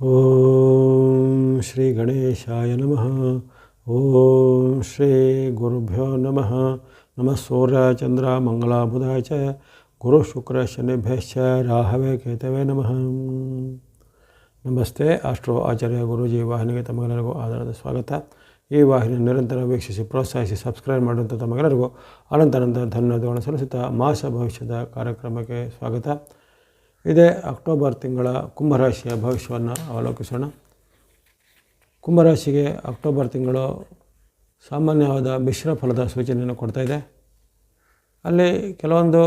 ಓಂ ಶ್ರೀ ಗಣೇಶಾಯ ನಮಃ ಓಂ ಶ್ರೀ ಗುರುಭ್ಯೋ ನಮಃ ನಮಃ ಸೂರ್ಯ ಚಂದ್ರ ಮಂಗಳ ಬುಧಾಯ ಚ ಗುರು ಶುಕ್ರ ಶನಿಭ್ಯಶ್ಚ ರಾಹವೇ ಕೇತವೇ ನಮಃ ನಮಸ್ತೆ ಅಷ್ಟೋ ಆಚಾರ್ಯ ಗುರೂಜಿ ವಾಹಿನಿಗೆ ತಮಗೆಲ್ಲರಿಗೂ ಆಧಾರದ ಸ್ವಾಗತ ಈ ವಾಹಿನಿ ನಿರಂತರ ವೀಕ್ಷಿಸಿ ಪ್ರೋತ್ಸಾಹಿಸಿ ಸಬ್ಸ್ಕ್ರೈಬ್ ಮಾಡುವಂಥ ತಮಗೆಲ್ಲರಿಗೂ ಅನಂತನಂತ ಧನ್ಯವಾದಗಳನ್ನು ಸಲ್ಲಿಸುತ್ತಾ ಮಾಸ ಭವಿಷ್ಯದ ಕಾರ್ಯಕ್ರಮಕ್ಕೆ ಸ್ವಾಗತ ಇದೇ ಅಕ್ಟೋಬರ್ ತಿಂಗಳ ಕುಂಭರಾಶಿಯ ಭವಿಷ್ಯವನ್ನು ಅವಲೋಕಿಸೋಣ. ಕುಂಭರಾಶಿಗೆ ಅಕ್ಟೋಬರ್ ತಿಂಗಳು ಸಾಮಾನ್ಯವಾದ ಮಿಶ್ರ ಫಲದ ಸೂಚನೆಯನ್ನು ಕೊಡ್ತಾ ಇದೆ. ಅಲ್ಲಿ ಕೆಲವೊಂದು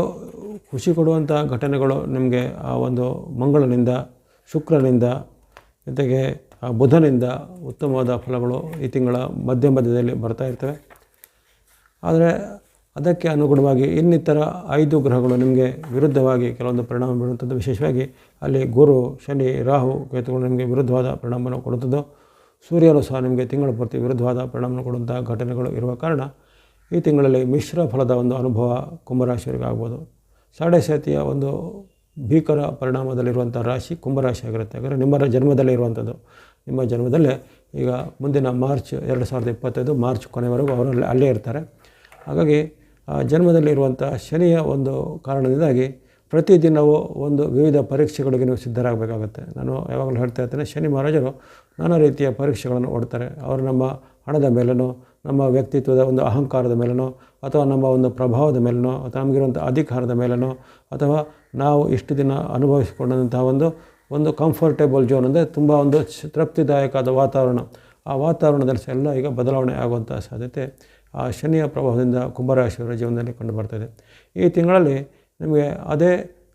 ಖುಷಿ ಕೊಡುವಂಥ ಘಟನೆಗಳು ನಿಮಗೆ ಆ ಒಂದು ಮಂಗಳನಿಂದ, ಶುಕ್ರನಿಂದ, ಜೊತೆಗೆ ಆ ಬುಧನಿಂದ ಉತ್ತಮವಾದ ಫಲಗಳು ಈ ತಿಂಗಳ ಮಧ್ಯ ಮಧ್ಯದಲ್ಲಿ ಬರ್ತಾ ಇರ್ತವೆ. ಆದರೆ ಅದಕ್ಕೆ ಅನುಗುಣವಾಗಿ ಇನ್ನಿತರ ಐದು ಗ್ರಹಗಳು ನಿಮಗೆ ವಿರುದ್ಧವಾಗಿ ಕೆಲವೊಂದು ಪರಿಣಾಮ ಬೀರುವಂಥದ್ದು. ವಿಶೇಷವಾಗಿ ಅಲ್ಲಿ ಗುರು, ಶನಿ, ರಾಹು ಕೇತುಗಳು ನಿಮಗೆ ವಿರುದ್ಧವಾದ ಪರಿಣಾಮವನ್ನು ಕೊಡುತ್ತದೆ ಸೂರ್ಯನು ಸಹ ನಿಮಗೆ ತಿಂಗಳ ಪೂರ್ತಿ ವಿರುದ್ಧವಾದ ಪರಿಣಾಮವನ್ನು ಕೊಡುವಂಥ ಘಟನೆಗಳು ಇರುವ ಕಾರಣ ಈ ತಿಂಗಳಲ್ಲಿ ಮಿಶ್ರ ಫಲದ ಒಂದು ಅನುಭವ ಕುಂಭರಾಶಿಯವರಿಗೆ ಆಗ್ಬೋದು. ಸಾಡೆ ಸಾತಿಯ ಒಂದು ಭೀಕರ ಪರಿಣಾಮದಲ್ಲಿರುವಂಥ ರಾಶಿ ಕುಂಭರಾಶಿ ಆಗಿರುತ್ತೆ ಯಾಕಂದರೆ ನಿಮ್ಮ ಜನ್ಮದಲ್ಲೇ ಇರುವಂಥದ್ದು. ನಿಮ್ಮ ಜನ್ಮದಲ್ಲೇ ಈಗ ಮುಂದಿನ ಮಾರ್ಚ್ ಎರಡು ಸಾವಿರದ ಇಪ್ಪತ್ತೈದು ಮಾರ್ಚ್ ಕೊನೆವರೆಗೂ ಅವರಲ್ಲಿ ಅಲ್ಲೇ ಇರ್ತಾರೆ. ಹಾಗಾಗಿ ಜನ್ಮದಲ್ಲಿರುವಂಥ ಶನಿಯ ಒಂದು ಕಾರಣದಿಂದಾಗಿ ಪ್ರತಿದಿನವೂ ಒಂದು ವಿವಿಧ ಪರೀಕ್ಷೆಗಳಿಗೆ ನೀವು ಸಿದ್ಧರಾಗಬೇಕಾಗುತ್ತೆ. ನಾನು ಯಾವಾಗಲೂ ಹೇಳ್ತಾ ಇರ್ತೇನೆ, ಶನಿ ಮಹಾರಾಜರು ನಾನಾ ರೀತಿಯ ಪರೀಕ್ಷೆಗಳನ್ನು ಓಡ್ತಾರೆ. ಅವರು ನಮ್ಮ ಹಣದ ಮೇಲೂ ನಮ್ಮ ವ್ಯಕ್ತಿತ್ವದ ಒಂದು ಅಹಂಕಾರದ ಮೇಲೂ ಅಥವಾ ನಮ್ಮ ಒಂದು ಪ್ರಭಾವದ ಮೇಲೂ ಅಥವಾ ನಮಗಿರುವಂಥ ಅಧಿಕಾರದ ಮೇಲೂ ಅಥವಾ ನಾವು ಇಷ್ಟು ದಿನ ಅನುಭವಿಸಿಕೊಂಡಂತಹ ಒಂದು ಒಂದು ಕಂಫರ್ಟೇಬಲ್ ಜೋನ್ ಅಂದರೆ ತುಂಬ ಒಂದು ತೃಪ್ತಿದಾಯಕವಾದ ವಾತಾವರಣ. ಆ ವಾತಾವರಣದಲ್ಲಿ ಸಹ ಎಲ್ಲ ಈಗ ಬದಲಾವಣೆ ಆಗುವಂಥ ಸಾಧ್ಯತೆ ಆ ಶನಿಯ ಪ್ರಭಾವದಿಂದ ಕುಂಭರಾಶಿಯವರ ಜೀವನದಲ್ಲಿ ಕಂಡು ಬರ್ತದೆ ಈ ತಿಂಗಳಲ್ಲಿ ನಿಮಗೆ ಅದೇ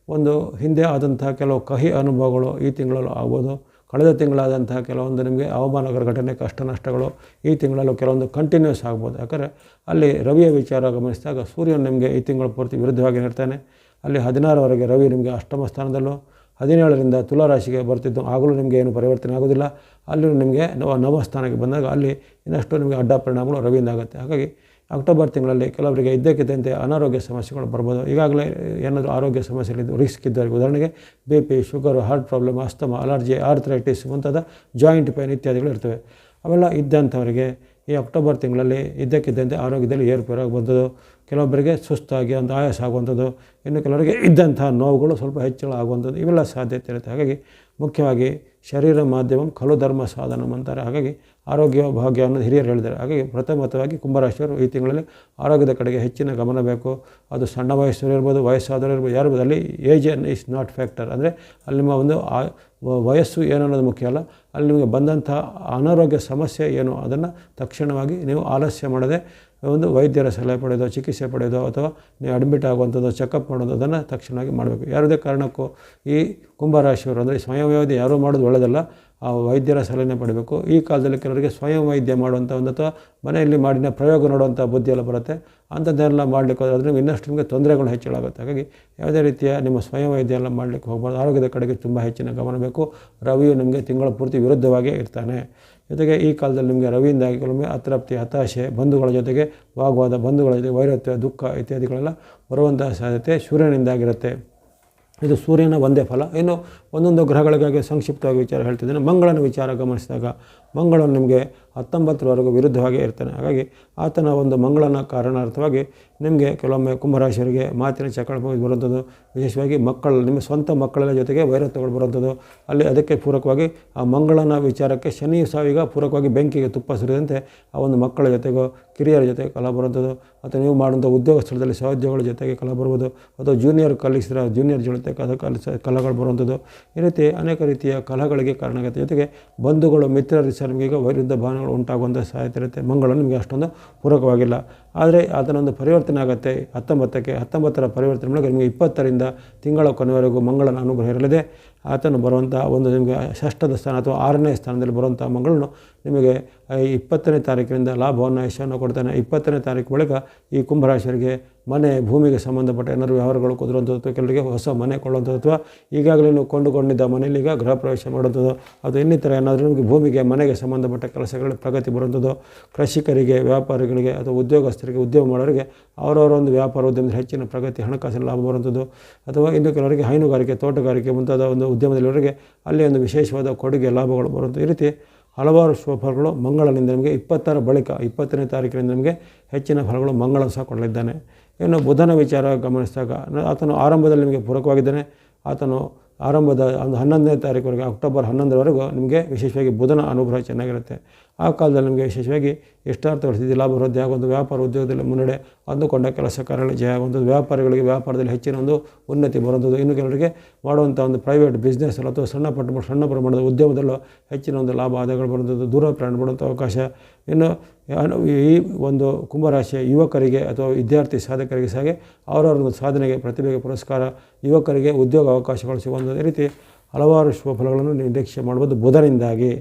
ಒಂದು ಹಿಂದೆ ಆದಂಥ ಕೆಲವು ಕಹಿ ಅನುಭವಗಳು ಈ ತಿಂಗಳಲ್ಲೂ ಆಗ್ಬೋದು. ಕಳೆದ ತಿಂಗಳಾದಂತಹ ಕೆಲವೊಂದು ನಿಮಗೆ ಅವಮಾನಕರ ಘಟನೆ, ಕಷ್ಟ ನಷ್ಟಗಳು ಈ ತಿಂಗಳಲ್ಲೂ ಕೆಲವೊಂದು ಕಂಟಿನ್ಯೂಸ್ ಆಗ್ಬೋದು. ಯಾಕಂದರೆ ಅಲ್ಲಿ ರವಿಯ ವಿಚಾರ ಗಮನಿಸಿದಾಗ ಸೂರ್ಯನು ನಿಮಗೆ ಈ ತಿಂಗಳು ಪೂರ್ತಿ ವಿರುದ್ಧವಾಗಿ ನಿರ್ತಾನೆ ಅಲ್ಲಿ ಹದಿನಾರವರೆಗೆ ರವಿ ನಿಮಗೆ ಅಷ್ಟಮ ಸ್ಥಾನದಲ್ಲೂ ಹದಿನೇಳರಿಂದ ತುಲಾರಾಶಿಗೆ ಬರ್ತಿದ್ದು. ಆಗಲೂ ನಿಮಗೆ ಏನು ಪರಿವರ್ತನೆ ಆಗೋದಿಲ್ಲ. ಅಲ್ಲಿ ನಿಮಗೆ ನವ ನವಸ್ಥಾನಕ್ಕೆ ಬಂದಾಗ ಅಲ್ಲಿ ಇನ್ನಷ್ಟು ನಿಮಗೆ ಅಡ್ಡ ಪರಿಣಾಮಗಳು ರವಿಯಿಂದ ಆಗುತ್ತೆ. ಹಾಗಾಗಿ ಅಕ್ಟೋಬರ್ ತಿಂಗಳಲ್ಲಿ ಕೆಲವರಿಗೆ ಇದ್ದಕ್ಕಿದ್ದಂತೆ ಅನಾರೋಗ್ಯ ಸಮಸ್ಯೆಗಳು ಬರ್ಬೋದು. ಈಗಾಗಲೇ ಏನಾದರೂ ಆರೋಗ್ಯ ಸಮಸ್ಯೆಗಳಿದ್ದು, ರಿಸ್ಕ್ ಇದ್ದವರಿಗೆ ಉದಾಹರಣೆಗೆ B P, sugar, heart problem, asthma, allergy, arthritis ಮುಂತಾದ ಜಾಯಿಂಟ್ ಪೇನ್ ಇತ್ಯಾದಿಗಳು ಇರ್ತವೆ. ಅವೆಲ್ಲ ಇದ್ದಂಥವರಿಗೆ ಈ ಅಕ್ಟೋಬರ್ ತಿಂಗಳಲ್ಲಿ ಇದ್ದಕ್ಕಿದ್ದಂತೆ ಆರೋಗ್ಯದಲ್ಲಿ ಏರುಪೇರಾಗುವಂಥದ್ದು ಕೆಲವೊಬ್ಬರಿಗೆ ಸುಸ್ತಾಗಿ ಒಂದು ಆಯಾಸ ಆಗುವಂಥದ್ದು, ಇನ್ನು ಕೆಲವರಿಗೆ ಇದ್ದಂಥ ನೋವುಗಳು ಸ್ವಲ್ಪ ಹೆಚ್ಚಳ ಆಗುವಂಥದ್ದು ಇವೆಲ್ಲ ಸಾಧ್ಯತೆ ಇರುತ್ತೆ. ಹಾಗಾಗಿ ಮುಖ್ಯವಾಗಿ ಶರೀರ ಮಾಧ್ಯಮ ಕಲು ಧರ್ಮ ಸಾಧನ ಅಂತಾರೆ. ಹಾಗಾಗಿ ಆರೋಗ್ಯ, ಭಾಗ್ಯ ಅನ್ನೋದು ಹಿರಿಯರು ಹೇಳಿದ್ದಾರೆ. ಹಾಗಾಗಿ ಪ್ರಥಮತವಾಗಿ ಕುಂಭರಾಶಿಯವರು ಈ ತಿಂಗಳಲ್ಲಿ ಆರೋಗ್ಯದ ಕಡೆಗೆ ಹೆಚ್ಚಿನ ಗಮನ ಬೇಕು. ಅದು ಸಣ್ಣ ವಯಸ್ಸವರು ಇರ್ಬೋದು, ವಯಸ್ಸಾದವರು ಇರ್ಬೋದು, ಯಾರು ಅಲ್ಲಿ ಏಜ್ ಇಸ್ ನಾಟ್ ಫ್ಯಾಕ್ಟರ್. ಅಂದರೆ ಅಲ್ಲಿ ನಿಮ್ಮ ಒಂದು ವಯಸ್ಸು ಏನು ಅನ್ನೋದು ಮುಖ್ಯ ಅಲ್ಲ. ಅಲ್ಲಿ ನಿಮಗೆ ಬಂದಂಥ ಅನಾರೋಗ್ಯ ಸಮಸ್ಯೆ ಏನು ಅದನ್ನು ತಕ್ಷಣವಾಗಿ ನೀವು ಆಲಸ್ಯ ಮಾಡದೆ ಒಂದು ವೈದ್ಯರ ಸಲಹೆ ಪಡೆಯೋದು ಚಿಕಿತ್ಸೆ ಪಡೆಯೋದು ಅಥವಾ ಅಡ್ಮಿಟ್ ಆಗುವಂಥದ್ದು ಚೆಕಪ್ ಮಾಡೋದು ಅದನ್ನು ತಕ್ಷಣವಾಗಿ ಮಾಡಬೇಕು. ಯಾವುದೇ ಕಾರಣಕ್ಕೂ ಈ ಕುಂಭರಾಶಿಯವರು ಅಂದರೆ ಸ್ವಯಂ ವೈದ್ಯ ಯಾರೂ ಮಾಡೋದು ಒಳ್ಳೆಯದಲ್ಲ ಆ ವೈದ್ಯರ ಸಲಹೆ ಪಡಬೇಕು. ಈ ಕಾಲದಲ್ಲಿ ಕೆಲವರಿಗೆ ಸ್ವಯಂ ವೈದ್ಯ ಮಾಡುವಂಥ ಒಂದು ಅಥವಾ ಮನೆಯಲ್ಲಿ ಮಾಡಿನ ಪ್ರಯೋಗ ನೋಡುವಂಥ ಬುದ್ಧಿಯೆಲ್ಲ ಬರುತ್ತೆ. ಅಂಥದ್ದೆಲ್ಲ ಮಾಡಲಿಕ್ಕೆ ಹೋದರೆ ಇನ್ನಷ್ಟು ನಿಮಗೆ ತೊಂದರೆಗಳು ಹೆಚ್ಚಳಾಗುತ್ತೆ. ಹಾಗಾಗಿ ಯಾವುದೇ ರೀತಿಯ ನಿಮ್ಮ ಸ್ವಯಂ ವೈದ್ಯ ಎಲ್ಲ ಮಾಡಲಿಕ್ಕೆ ಹೋಗ್ಬಾರ್ದು. ಆರೋಗ್ಯದ ಕಡೆಗೆ ತುಂಬ ಹೆಚ್ಚಿನ ಗಮನ ಬೇಕು. ರವಿಯು ನಿಮಗೆ ತಿಂಗಳ ಪೂರ್ತಿ ವಿರುದ್ಧವಾಗಿ ಇರ್ತಾನೆ. ಜೊತೆಗೆ ಈ ಕಾಲದಲ್ಲಿ ನಿಮಗೆ ರವಿಯಿಂದಾಗಿ ಕೆಲವೊಮ್ಮೆ ಅತೃಪ್ತಿ, ಹತಾಶೆ, ಬಂಧುಗಳ ಜೊತೆಗೆ ವಾಗ್ವಾದ, ಬಂಧುಗಳ ಜೊತೆ ವೈರತ್ವ, ದುಃಖ ಇತ್ಯಾದಿಗಳೆಲ್ಲ ಬರುವಂತಹ ಸಾಧ್ಯತೆ ಸೂರ್ಯನಿಂದಾಗಿರುತ್ತೆ. ಇದು ಸೂರ್ಯನ ಒಂದೇ ಫಲ. ಇನ್ನು ಒಂದೊಂದು ಗ್ರಹಗಳಿಗಾಗಿ ಸಂಕ್ಷಿಪ್ತವಾಗಿ ವಿಚಾರ ಹೇಳ್ತಿದ್ದೇನೆ. ಮಂಗಳನ ವಿಚಾರ ಗಮನಿಸಿದಾಗ ಮಂಗಳನು ನಿಮಗೆ ಹತ್ತೊಂಬತ್ತರವರೆಗೂ ವಿರುದ್ಧವಾಗಿ ಇರ್ತಾನೆ. ಹಾಗಾಗಿ ಆತನ ಒಂದು ಮಂಗಳನ ಕಾರಣಾರ್ಥವಾಗಿ ನಿಮಗೆ ಕೆಲವೊಮ್ಮೆ ಕುಂಭರಾಶಿಯವರಿಗೆ ಮಾತಿನ ಚಕಳ ಬರುವಂಥದ್ದು, ವಿಶೇಷವಾಗಿ ಮಕ್ಕಳು, ನಿಮ್ಮ ಸ್ವಂತ ಮಕ್ಕಳ ಜೊತೆಗೆ ವೈರತ್ವಗಳು ಬರುವಂಥದ್ದು, ಅಲ್ಲಿ ಅದಕ್ಕೆ ಪೂರಕವಾಗಿ ಆ ಮಂಗಳನ ವಿಚಾರಕ್ಕೆ ಶನಿ ಸಾವಿಗ ಪೂರಕವಾಗಿ ಬೆಂಕಿಗೆ ತುಪ್ಪ ಸುರಿದಂತೆ ಆ ಒಂದು ಮಕ್ಕಳ ಜೊತೆಗೋ, ಕಿರಿಯರ ಜೊತೆಗೆ ಕಲ ಬರುವಂಥದ್ದು ಅಥವಾ ನೀವು ಮಾಡುವಂಥ ಉದ್ಯೋಗ ಸ್ಥಳದಲ್ಲಿ ಸಹೋದ್ಯೋಗಗಳ ಜೊತೆಗೆ ಕಲ ಬರ್ಬೋದು ಅಥವಾ ಜೂನಿಯರ್ ಕಲಿಸಿದ ಜೂನಿಯರ್ ಜೊತೆ ಕಲ ಕಲಿಸ, ಕಲಗಳು ಬರುವಂಥದ್ದು, ಈ ರೀತಿ ಅನೇಕ ರೀತಿಯ ಕಲಹಗಳಿಗೆ ಕಾರಣ ಆಗುತ್ತೆ ಜೊತೆಗೆ ಬಂಧುಗಳು ಮಿತ್ರರು ಈಗ ವಿರುದ್ಧ ಭಾವನೆಗಳು ಉಂಟಾಗುವಂಥ ಸಾಧ್ಯತೆ ಇರುತ್ತೆ. ಮಂಗಳ ನಿಮಗೆ ಅಷ್ಟೊಂದು ಪೂರಕವಾಗಿಲ್ಲ. ಆದರೆ ಅದನ್ನೊಂದು ಪರಿವರ್ತನೆ ಆಗುತ್ತೆ. ಹತ್ತೊಂಬತ್ತಕ್ಕೆ, ಹತ್ತೊಂಬತ್ತರ ಪರಿವರ್ತನೆ ಮೂಲಕ ನಿಮಗೆ ಇಪ್ಪತ್ತರಿಂದ ತಿಂಗಳ ಕೊನೆವರೆಗೂ ಮಂಗಳನ ಅನುಗ್ರಹ ಇರಲಿದೆ. ಆತನು ಬರುವಂಥ ಒಂದು ನಿಮಗೆ ಷಷ್ಠದ ಸ್ಥಾನ ಅಥವಾ ಆರನೇ ಸ್ಥಾನದಲ್ಲಿ ಬರುವಂಥ ಮಂಗಳನು ನಿಮಗೆ ಇಪ್ಪತ್ತನೇ ತಾರೀಕಿನಿಂದ ಲಾಭವನ್ನು ಯಶವನ್ನು ಕೊಡ್ತಾನೆ. ಇಪ್ಪತ್ತನೇ ತಾರೀಕು ಬಳಿಕ ಈ ಕುಂಭರಾಶಿಯವರಿಗೆ ಮನೆ, ಭೂಮಿಗೆ ಸಂಬಂಧಪಟ್ಟ ಏನಾದರೂ ವ್ಯವಹಾರಗಳು ಕುದುರುವಂಥದ್ದು ಅಥವಾ ಕೆಲವರಿಗೆ ಹೊಸ ಮನೆ ಕೊಳ್ಳುವಂಥದ್ದು ಅಥವಾ ಈಗಾಗಲೇ ನೀವು ಕೊಂಡುಕೊಂಡಿದ್ದ ಮನೆಯಲ್ಲಿ ಈಗ ಗೃಹ ಪ್ರವೇಶ ಮಾಡುವಂಥದ್ದು, ಅಥವಾ ಇನ್ನಿತರ ಏನಾದರೂ ನಿಮಗೆ ಭೂಮಿಗೆ, ಮನೆಗೆ ಸಂಬಂಧಪಟ್ಟ ಕೆಲಸಗಳಿಗೆ ಪ್ರಗತಿ ಬರುವಂಥದ್ದು, ಕೃಷಿಕರಿಗೆ, ವ್ಯಾಪಾರಿಗಳಿಗೆ ಅಥವಾ ಉದ್ಯೋಗಸ್ಥರಿಗೆ, ಉದ್ಯೋಗ ಮಾಡೋರಿಗೆ ಅವರವರ ಒಂದು ವ್ಯಾಪಾರ ಉದ್ಯಮದಲ್ಲಿ ಹೆಚ್ಚಿನ ಪ್ರಗತಿ, ಹಣಕಾಸಿನ ಲಾಭ ಬರುವಂಥದ್ದು, ಅಥವಾ ಇನ್ನು ಕೆಲವರಿಗೆ ಹೈನುಗಾರಿಕೆ, ತೋಟಗಾರಿಕೆ ಮುಂತಾದ ಒಂದು ಉದ್ಯಮದಲ್ಲಿವರಿಗೆ ಅಲ್ಲಿ ಒಂದು ವಿಶೇಷವಾದ ಕೊಡುಗೆ ಲಾಭಗಳು ಬರುವಂಥ ಈ ರೀತಿ ಹಲವಾರು ಶುಭಫಲಗಳು ಮಂಗಳನಿಂದ ನಿಮಗೆ ಇಪ್ಪತ್ತರ ಬಳಿಕ, ಇಪ್ಪತ್ತನೇ ತಾರೀಕಿನಿಂದ ನಿಮಗೆ ಹೆಚ್ಚಿನ ಫಲಗಳು ಮಂಗಳ ಸಹ ಕೊಡಲಿದ್ದಾನೆ. ಇನ್ನು ಬುಧನ ವಿಚಾರ ಗಮನಿಸಿದಾಗ ಆತನು ಆರಂಭದಲ್ಲಿ ನಿಮಗೆ ಪೂರಕವಾಗಿದ್ದಾನೆ. ಆತನು ಆರಂಭದ ಒಂದು ಹನ್ನೊಂದನೇ ತಾರೀಕುವರೆಗೆ ಅಕ್ಟೋಬರ್ ಹನ್ನೊಂದರವರೆಗೂ ನಿಮಗೆ ವಿಶೇಷವಾಗಿ ಬುಧನ ಅನುಗ್ರಹ ಚೆನ್ನಾಗಿರುತ್ತೆ. ಆ ಕಾಲದಲ್ಲಿ ನಮಗೆ ಯಶಸ್ವಿಯಾಗಿ ಇಷ್ಟಾರ್ಥಗಳು ಸ್ಥಿತಿ ಲಾಭ ವೃದ್ಧಿ ಆಗುವಂಥ ವ್ಯಾಪಾರ ಉದ್ಯೋಗದಲ್ಲಿ ಮುನ್ನಡೆ ಅಂದುಕೊಂಡ ಕೆಲಸ ಕಾರಣ ಜಯ ಆಗುವಂಥದ್ದು, ವ್ಯಾಪಾರಿಗಳಿಗೆ ವ್ಯಾಪಾರದಲ್ಲಿ ಹೆಚ್ಚಿನ ಒಂದು ಉನ್ನತಿ ಬರುವಂಥದ್ದು. ಇನ್ನು ಕೆಲವರಿಗೆ ಮಾಡುವಂಥ ಒಂದು ಪ್ರೈವೇಟ್ ಬಿಸ್ನೆಸ್ ಅಥವಾ ಸಣ್ಣ ಪಟ್ಟ ಸಣ್ಣ ಪ್ರಮಾಣದ ಉದ್ಯಮದಲ್ಲೂ ಹೆಚ್ಚಿನ ಒಂದು ಲಾಭ ಆದಾಯಗಳು ಬರುವಂಥದ್ದು, ದೂರ ಪ್ರಯಾಣ ಮಾಡುವಂಥ ಅವಕಾಶ. ಇನ್ನು ಈ ಒಂದು ಕುಂಭರಾಶಿಯ ಯುವಕರಿಗೆ ಅಥವಾ ವಿದ್ಯಾರ್ಥಿ ಸಾಧಕರಿಗೆ ಸಹ ಅವರವರ ಒಂದು ಸಾಧನೆಗೆ ಪ್ರತಿಭೆಗೆ ಪುರಸ್ಕಾರ, ಯುವಕರಿಗೆ ಉದ್ಯೋಗ ಅವಕಾಶಗಳು ಸಿಗುವಂಥದ್ದು. ರೀತಿ ಹಲವಾರು ಶುಭ ಫಲಗಳನ್ನು ನಿರೀಕ್ಷೆ ಮಾಡ್ಬೋದು ಬುಧನಿಂದಾಗಿ.